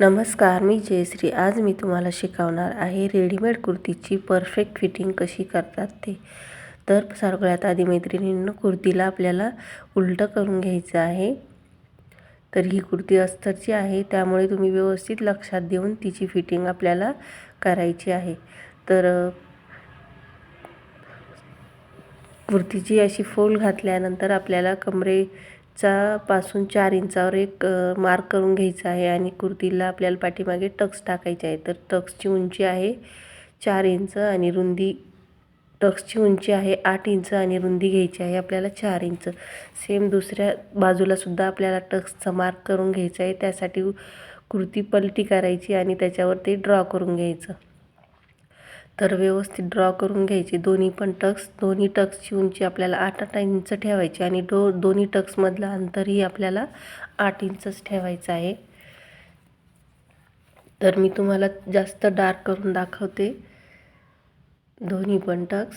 नमस्कार मी जयश्री. आज मी तुम्हाला शिकवणार आहे रेडीमेड कुर्तीची परफेक्ट फिटिंग कशी करतात ते. तर सगळ्यात आधी मैत्रिणींनं कुर्तीला आपल्याला उलटं करून घ्यायचं आहे. तर ही कुर्ती अस्तरची आहे त्यामुळे तुम्ही व्यवस्थित लक्षात देऊन तिची फिटिंग आपल्याला करायची आहे. तर कुर्तीची अशी फोल घातल्यानंतर आपल्याला कमरे चा पासून चार इंचावर एक मार्क करून घ्यायचा आहे आणि कुर्तीला आपल्याला पाठीमागे टक्स टाकायचे आहे. तर टक्सची उंची आहे चार इंच आणि रुंदी टक्सची उंची आहे आठ इंच आणि रुंदी घ्यायची आहे आपल्याला चार इंच. सेम दुसऱ्या बाजूलासुद्धा आपल्याला टक्सचा मार्क करून घ्यायचा आहे. त्यासाठी कुर्ती पलटी करायची आणि त्याच्यावर ते ड्रॉ करून घ्यायचं. तर व्यवस्थित ड्रॉ करून घ्यायचे. दोन्ही पण टक्स दोन्ही टक्सची उंची आपल्याला आठ आठ इंच ठेवायची आणि डो दोन्ही टक्समधलं अंतरही आपल्याला आठ इंचच ठेवायचं आहे. तर मी तुम्हाला जास्त डार्क करून दाखवते. दोन्ही पण टक्स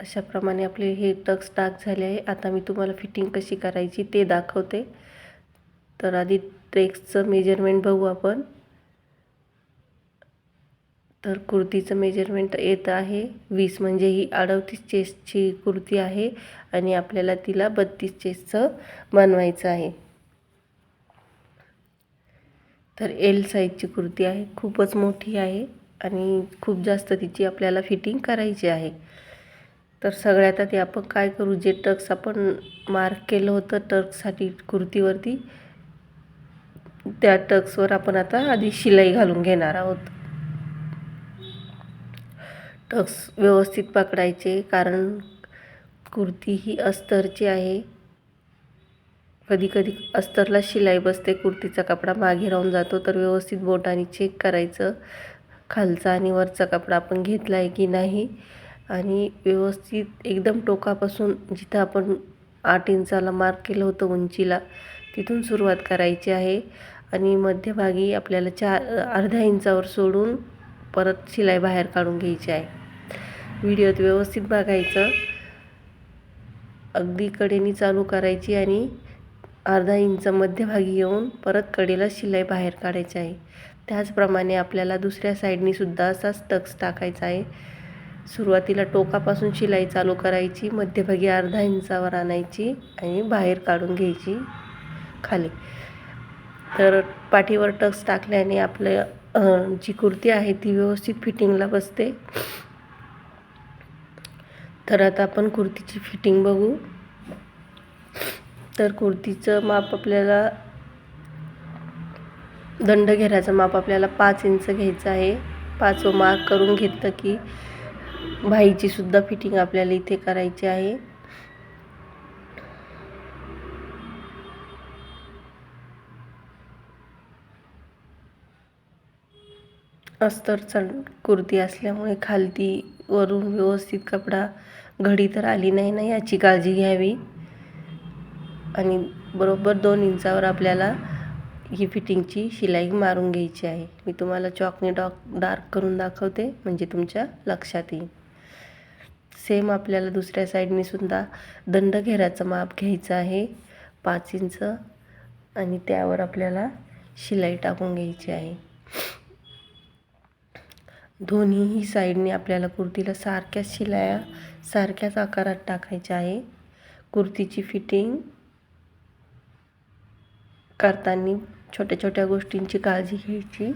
अशाप्रमाणे आपले हे टक्स डार्क झाले आहे. आता मी तुम्हाला फिटिंग कशी करायची ते दाखवते. तर आधी ट्रेक्सचं मेजरमेंट बघू आपण. तर कुर्तीचं मेजरमेंट येत आहे. वीस म्हणजे ही अडतीस चेस्टची कुर्ती आहे आणि आपल्याला तिला बत्तीस चेस्टचं बनवायचं आहे. तर एल साईजची कुर्ती आहे. खूपच मोठी आहे आणि खूप जास्त तिची आपल्याला फिटिंग करायची आहे. तर सगळ्यात आधी आपण काय करू? जे टक्स आपण मार्क केलं होतं टक्ससाठी कुर्तीवरती त्या टक्सवर आपण आता आधी शिलाई घालून घेणार आहोत. टक्स व्यवस्थित पकडायचे कारण कुर्ती ही अस्तरची आहे. कधी कधी अस्तरला शिलाई बसते कुर्तीचा कपडा मागे राहून जातो तर व्यवस्थित बोटाने चेक करायचं खालचा आणि वरचा कपडा आपण घेतला आहे की नाही. आणि व्यवस्थित एकदम टोकापासून जिथं आपण आठ इंचाला मार्क केलं होतं उंचीला तिथून सुरुवात करायची आहे. आणि मध्यभागी आपल्याला चार अर्ध्या इंचावर सोडून परत शिलाई बाहेर काढून घ्यायची आहे. व्हिडिओत व्यवस्थित बघायचं. अगदी कडेने चालू करायची आणि अर्धा इंच मध्यभागी येऊन परत कडेला शिलाई बाहेर काढायची आहे. त्याचप्रमाणे आपल्याला दुसऱ्या साईडनीसुद्धा असाच टक्स टाकायचा आहे. सुरुवातीला टोकापासून शिलाई चालू करायची मध्यभागी अर्धा इंचावर आणायची आणि बाहेर काढून घ्यायची खाली. तर पाठीवर टक्स टाकल्याने आपलं जी कुर्ती आहे ती व्यवस्थित फिटिंगला बसते. तर आता आपण कुर्तीची फिटिंग बघू. तर कुर्तीचं माप आपल्याला दंड घेराचं माप आपल्याला पाच इंच घ्यायचं आहे. पाच मार्क करून घेतलं की भाईची सुद्धा फिटिंग आपल्याला इथे करायची आहे. अस्तर अस्तरचा कुर्ती असल्यामुळे खालती वरून व्यवस्थित कपडा घडी तर आली नाही ना याची काळजी घ्यावी? आणि बरोबर दोन इंचावर आपल्याला ही फिटिंगची शिलाई मारून घ्यायची आहे. मी तुम्हाला चॉकने डॉक डार्क करून दाखवते म्हणजे तुमच्या लक्षात येईल. सेम आपल्याला दुसऱ्या साईडने सुद्धा दंड घेराचं माप घ्यायचं आहे पाच इंच आणि त्यावर आपल्याला शिलाई टाकून घ्यायची आहे. दोन्हीही साईडने आपल्याला कुर्तीला सारख्याच शिलाया सारख्याच आकारात टाकायच्या आहे. कुर्तीची फिटिंग करताना छोट्या छोट्या गोष्टींची काळजी घ्यायची.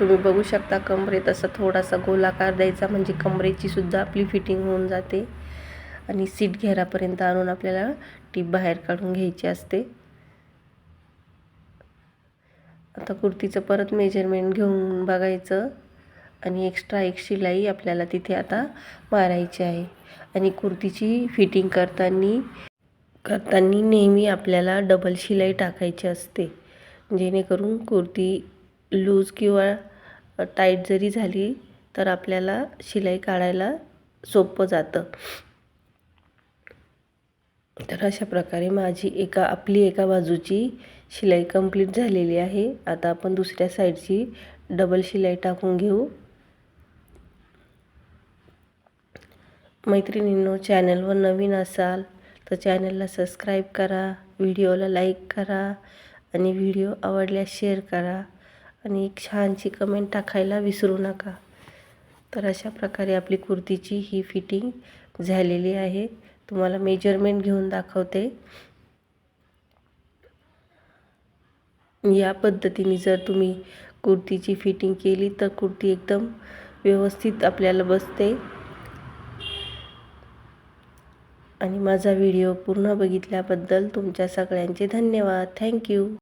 तुम्ही बघू शकता कमरेत असा थोडासा गोलाकार द्यायचा म्हणजे कमरेची सुद्धा आपली फिटिंग होऊन जाते. आणि सीट घेरापर्यंत आणून आपल्याला टीप बाहेर काढून घ्यायची असते. आता कुर्तीचं परत मेजरमेंट घेऊन बघायचं. आणि एक्स्ट्रा एक शिलाई आपल्याला तिथे आता मारायची आहे. आणि कुर्तीची फिटिंग करताना करताना नेहमी आपल्याला डबल शिलाई टाकायची असते. जेणेकरून कुर्ती लूज किंवा टाईट जरी झाली तर आपल्याला शिलाई काढायला सोपं जातं. तर अशा प्रकारे माझी एका आपली एका बाजूची शिलाई कंप्लीट झालेली आहे. आता आपण दुसऱ्या साईडची डबल शिलाई टाकून घेऊ. मैत्रिणींनो चॅनलवर नवीन असाल तर चॅनलला सबस्क्राईब करा व्हिडिओला लाईक करा आणि व्हिडिओ आवडल्यास शेअर करा आणि एक छानशी कमेंट टाकायला विसरू नका. तर अशा प्रकारे आपली कुर्तीची ही फिटिंग झालेली आहे. तुम्हाला मेजरमेंट घेऊन दाखवते. या पद्धतीने जर तुम्ही कुर्तीची फिटिंग केली तर कुर्ती एकदम व्यवस्थित आपल्याला बसते. आणि माझा व्हिडिओ पूर्ण बघितल्याबद्दल तुमच्या सगळ्यांचे धन्यवाद. थँक्यू